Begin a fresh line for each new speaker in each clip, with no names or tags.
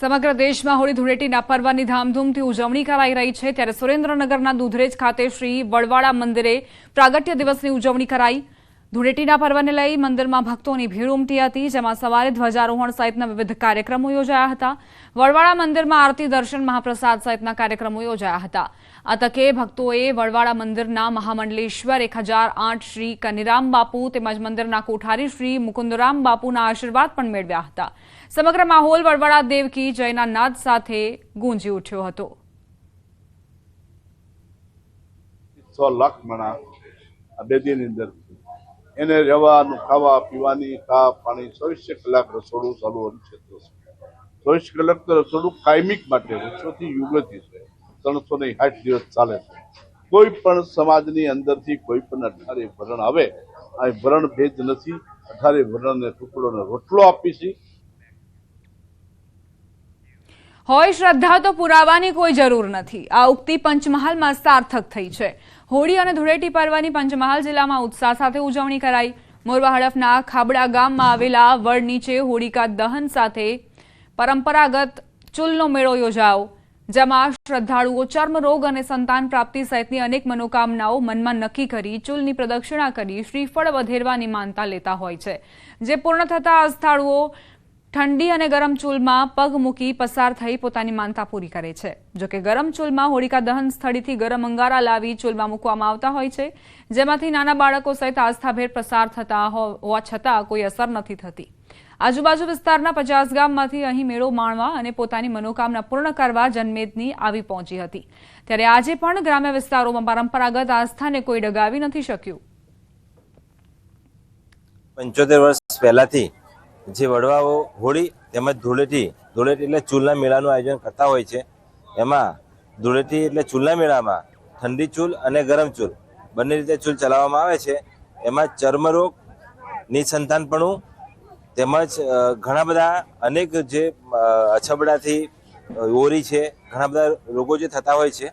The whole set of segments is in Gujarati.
સમગ્ર દેશમાં હોળી ધૂળેટીના પર્વની ધામધૂમથી ઉજવણી કરાઈ રહી છે. ત્યારે સુરેન્દ્રનગરના દુધરેજ ખાતે શ્રી વડવાળા મંદિરે પ્રાગટ્ય દિવસની ઉજવણી કરાઈ. ધૂળેટીના પર્વને લઈ મંદિરમાં ભક્તોની ભીડ ઉમટી હતી, જેમાં સવારે ધ્વજારોહણ સહિતના વિવિધ કાર્યક્રમો યોજાયા હતા. વડવાડા મંદિરમાં આરતી, દર્શન, મહાપ્રસાદ સહિતના કાર્યક્રમો યોજાયા હતા. આ તકે ભક્તોએ વડવાડા મંદિરના મહામંડલેશ્વર એક શ્રી કનિરામ બાપુ તેમજ મંદિરના કોઠારી શ્રી મુકુંદરામ બાપુના આશીર્વાદ પણ મેળવ્યા હતા. સમગ્ર માહોલ વડવાડા દેવકી જયના નાદ સાથે ગુંજી ઉઠ્યો હતો.
બે દિન અંદર એને રહેવાનું ખાવા, પીવાની ખા પાણી ચોવીસ કલાક રસોડું ચાલુ છે. ચોવીસ કલાક તો રસોડું કાયમિક માટે વર્ષોથી યુગથી છે. ત્રણસો ને સાઠ દિવસ ચાલે છે. કોઈ પણ સમાજની અંદરથી કોઈ પણ અઢારે ભરણ આવે આ ભરણ ભેદ નથી. અઢારે ભરણને ટુકડોને રોટલો આપીશી
હોય શ્રદ્ધા તો પુરાવાની કોઈ જરૂર નથી. આ ઉક્તિ પંચમહાલમાં સાર્થક થઈ છે. હોળી અને ધૂળેટી પર્વની પંચમહાલ જિલ્લામાં ઉત્સાહ સાથે ઉજવણી કરાઈ. મોરવા હડફના ખાબડા ગામમાં આવેલા વડ નીચે હોળિકા દહન સાથે પરંપરાગત ચૂલનો મેળો યોજાયો, જેમાં શ્રદ્ધાળુઓ ચર્મરોગ અને સંતાન પ્રાપ્તિ સહિતની અનેક મનોકામનાઓ મનમાં નક્કી કરી ચૂલની પ્રદક્ષિણા કરી શ્રીફળ વધેરવાની માનતા લેતા હોય છે. જે પૂર્ણ થતા આસ્થાળુઓ ઠંડી અને ગરમ ચૂલમાં પગ મૂકી પસાર થઈ પોતાની માનતા પૂરી કરે છે. જોકે ગરમ ચૂલમાં હોળિકા દહન સ્થળેથી ગરમ અંગારા લાવી ચૂલમાં મૂકવામાં આવતા હોય છે, જેમાંથી નાના બાળકો સહિત આસ્થાભેર પસાર થતા હોવા છતાં કોઈ અસર નથી થતી. આજુબાજુ વિસ્તારના પચાસ ગામમાંથી અહીં મેળો માણવા અને પોતાની મનોકામના પૂર્ણ કરવા જનમેદની આવી પહોંચી હતી. ત્યારે આજે પણ ગ્રામ્ય વિસ્તારોમાં પરંપરાગત આસ્થાને કોઈ ડગાવી નથી શક્યું.
પંચોતેર વર્ષ પહેલાથી જે વડવાઓ હોળી તેમજ ધૂળેટી ધૂળેટી એટલે ચૂલના મેળાનું આયોજન કરતા હોય છે. એમાં ધૂળેટી એટલે ચૂલના મેળામાં ઠંડી ચૂલ અને ગરમ ચૂલ. બંને રીતે ચૂલ ચલાવવામાં આવે છે. એમાં ચર્મરોગ નિસંતાનપણું તેમજ ઘણા બધા અનેક જે અછબડાથી ઓરી છે, ઘણા બધા રોગો જે થતા હોય છે,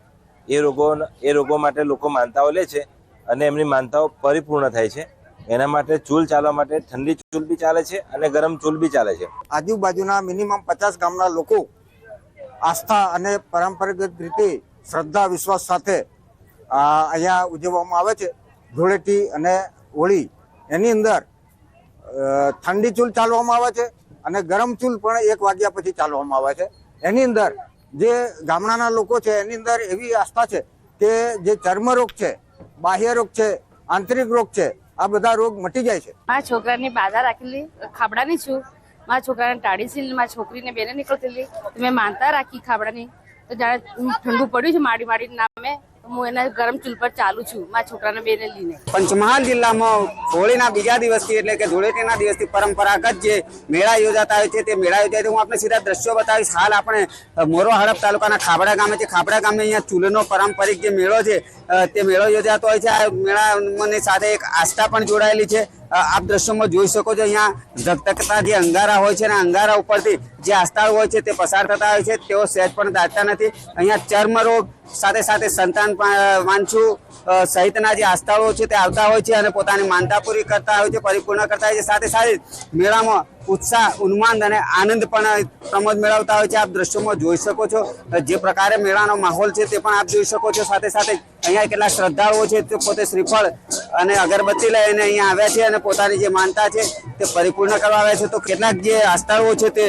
એ રોગો એ રોગો માટે લોકો માનતાઓ લે છે અને એમની માનતાઓ પરિપૂર્ણ થાય છે. એના માટે ચૂલ ચાલવા માટે ઠંડી ચૂલ બી ચાલે છે અને ગરમ ચૂલ બી ચાલે છે.
આજુબાજુના મિનિમમ પચાસ ગામના લોકો આસ્થા અને પરંપરાગત રીતે શ્રદ્ધા, વિશ્વાસ સાથે અહીંયા ઉજવવામાં આવે છે. ધૂળેટી અને હોળી, એની અંદર ઠંડી ચૂલ ચાલવામાં આવે છે અને ગરમ ચૂલ પણ એક વાગ્યા પછી ચાલવામાં આવે છે. એની અંદર જે ગામડાના લોકો છે, એની અંદર એવી આસ્થા છે કે જે ચર્મરોગ છે, બાહ્ય રોગ છે, આંતરિક રોગ છે આ બધા રોગ મટી જાય છે.
મારા છોકરાની બાધા રાખેલી, ખાબડાની છું. મારા છોકરાને ટાળી છે, મારા છોકરીને બેને નીકળતેલી મેં માનતા રાખી ખાબડાની. તો જાણે ઠંડુ પડ્યું છે, માડી માડી નામે. હું એના ગરમ ચૂલ પર ચાલુ છું, મારા છોકરાને બેને લઈને.
પંચમહાલ જિલ્લામાં હોળીના બીજા દિવસથી એટલે કે ધૂળેટીના દિવસથી પરંપરાગત જે મેળા યોજાતા હોય છે, તે મેળા યોજાય છે. હું આપણે સીધા દ્રશ્યો બતાવીશ. હાલ આપણે મોરો હડપ તાલુકાના ખાબડા ગામે છે. ખાબડા ગામે અહીંયા ચૂલનો પારંપરિક જે મેળો છે તે મેળો યોજાતો હોય છે. આ મેળાની સાથે એક આસ્થા પણ જોડાયેલી છે. આપ દ્રશ્યોમાં જોઈ શકો છો અહીંયા ધકધકતા જે અંગારા હોય છે અને અંગારા ઉપરથી જે આસ્થાઓ હોય છે તે પસાર થતા હોય છે. તેઓ સહેજ પણ દાટતા નથી. અહીંયા ચર્મરોગ સાથે સાથે સંતાન વાંછું સહિતના જે આસ્થાળો છે તે આવતા હોય છે અને પોતાની માનતા પૂરી કરતા હોય છે, પરિપૂર્ણ કરતા હોય છે. સાથે સાથે મેળામાં ઉત્સાહ, ઉન્માદ અને આનંદ પણ પ્રમોદ મેળવતા હોય છે. આપ દ્રશ્યોમાં જોઈ શકો છો. જે પ્રકારે મેળાનો માહોલ છે તે પણ આપ જોઈ શકો છો. સાથે સાથે અહીંયા કેટલા શ્રદ્ધાળુઓ છે તે પોતે શ્રીફળ અને અગરબત્તી લઈને અહીંયા આવ્યા છે અને પોતાની જે માનતા છે તે પરિપૂર્ણ કરવા આવ્યા છે. તો કેટલાક જે આસ્થાળુઓ છે તે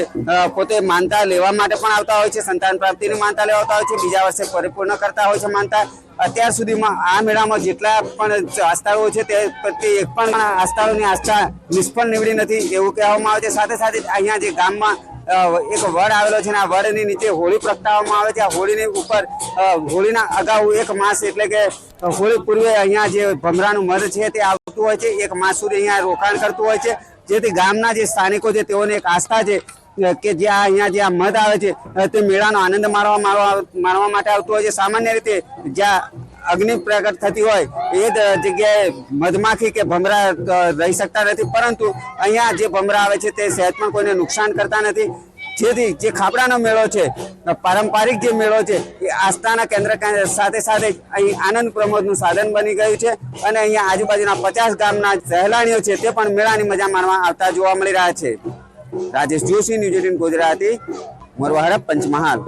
પોતે માનતા લેવા માટે પણ આવતા હોય છે. સંતાન પ્રાપ્તિની માનતા લેવા આવતા હોય છે. બીજા વર્ષે પરિપૂર્ણ કરતા હોય છે માનતા. અત્યાર સુધીમાં આ મેળામાં જેટલા પણ આસ્થાળુઓ છે તે પ્રત્યે એક પણ આસ્થાળુની આસ્થા નિષ્ફળ નીવડી નથી એવું કહેવામાં આવે છે. સાથે સાથે અહીંયા જે ગામમાં એક વડ આવેલો છે ને, આ વડની નીચે હોળી પ્રગટાવવામાં આવે છે. આ હોળીની ઉપર હોળીના અગાઉ એક માસ એટલે કે હોળી પૂર્વે અહીંયા જે ભમરાનું મધ છે તે આવતું હોય છે. એક માસ સુધી અહીંયા રોકાણ કરતું હોય છે. જેથી ગામના જે સ્થાનિકો છે તેઓને એક આસ્થા છે કે જ્યાં અહીંયા જે આ મધ આવે છે તે મેળાનો આનંદ માણવા માણવા માણવા માટે આવતું હોય છે. સામાન્ય રીતે જ્યાં અગ્નિ પ્રગટ થતી હોય, એ જ જગ્યાએ મધમાખી કે ભમરા રહી શકતા નથી. પરંતુ અહીંયા જે ભમરા આવે છે તે સહેજ પણ કોઈને નુકસાન કરતા નથી. જેથી જે ખાબડાનો મેળો છે પારંપરિક જે મેળો છે, એ આસ્થાના કેન્દ્ર સાથે સાથે અહીં આનંદ પ્રમોદનું સાધન બની ગયું છે. અને અહીંયા આજુબાજુના પચાસ ગામના સહેલાણીઓ છે, તે પણ મેળાની મજા માણવા આવતા જોવા મળી રહ્યા છે. Rajesh Joshi, news eighteen Gujarati Morva Hadaf Panchmahal.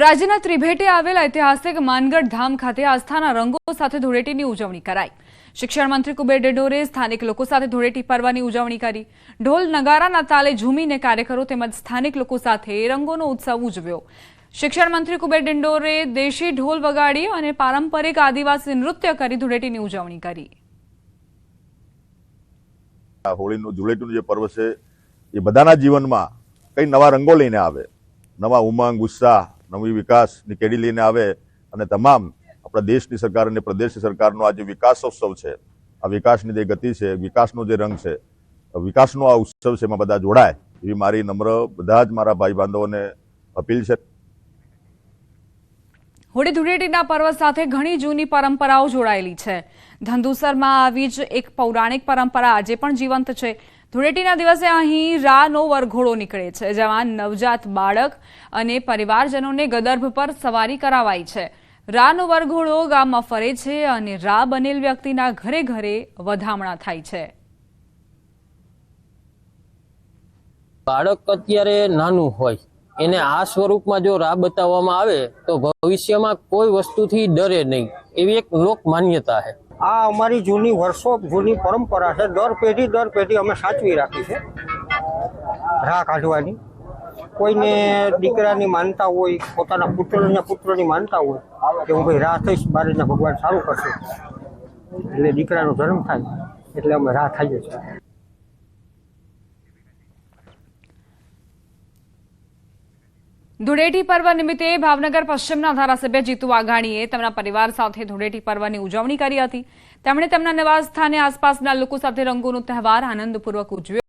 રાજ્યના ત્રિભેટે આવેલા ઐતિહાસિક માનગઢ ધામ ખાતે આસ્થાના રંગો સાથે ધૂળેટીની ઉજવણી કરાઈ. શિક્ષણ મંત્રી કુબેર ડેડોરે સ્થાનિક લોકો સાથે ધૂળેટી પર્વની ઉજવણી કરી. ઢોલ નગારાના તાલે ઝૂમીને કાર્યકરો તેમજ સ્થાનિક લોકો સાથે રંગોનો ઉત્સવ ઉજવ્યો. શિક્ષણ મંત્રી કુબેર ડિંડોરે દેશી ઢોલ વગાડી અને પારંપરિક આદિવાસી નૃત્ય કરી ધૂળેટીની ઉજવણી કરી.
હોળીનું, ધૂળેટીનું જે પર્વ છે, એ બધાના જીવનમાં કઈ નવા રંગો લઈને આવે. નવા ઉમંગ, ઉત્સાહ નવી વિકાસની કેડી લઈને આવે અને તમામ આપણા દેશની સરકાર અને પ્રદેશની સરકારનો આ જે વિકાસોત્સવ છે, આ વિકાસની જે ગતિ છે, વિકાસનો જે રંગ છે વિકાસનો આ ઉત્સવ છે એમાં બધા જોડાય એવી મારી નમ્ર બધા જ મારા ભાઈ બાંધવોને અપીલ છે.
હોળી ધૂળેટીના પર્વ સાથે ઘણી જૂની પરંપરાઓ જોડાયેલી છે. ધંધુસરમાં આવી જ એક પૌરાણિક પરંપરા આજે પણ જીવંત છે. ધૂળેટીના દિવસે અહીં રાનો વરઘોડો નીકળે છે, જેમાં નવજાત બાળક અને પરિવારજનોને ગદર્ભ પર સવારી કરાવાય છે. રાનો વરઘોડો ગામમાં ફરે છે અને રા બનેલ વ્યક્તિના ઘરે ઘરે વધામણા થાય છે.
બાળક અત્યારે નાનું હોય, એને આ સ્વરૂપમાં જો રા બતાવવામાં આવે, તો ભવિષ્યમાં કોઈ વસ્તુથી ડરે નહીં, એવી એક લોક માન્યતા છે.
આ અમારી જૂની વર્ષો જૂની પરંપરા છે. દર પેઢી દર પેઢી અમે સાચવી રાખી છે. રાહ કાઢવાની. કોઈને દીકરાની માનતા હોય, પોતાના પુત્રને પુત્રની માનતા હોય, કે હું ભાઈ રાહ થઈશ બારેના ભગવાન સારું કરશે. એટલે દીકરાનો જન્મ થાય, એટલે અમે રાહ થઈએ છીએ.
ધૂળેટી પર્વ નિમિત્તે ભાવનગર પશ્ચિમના ધારાસભ્ય જીતુ વાઘાણીએ તેમના પરિવાર સાથે ધૂળેટી પર્વની ઉજવણી કરી હતી. તેમણે તેમના નિવાસ સ્થાને આસપાસના લોકો સાથે રંગોનો તહેવાર આનંદપૂર્વક ઉજવ્યો.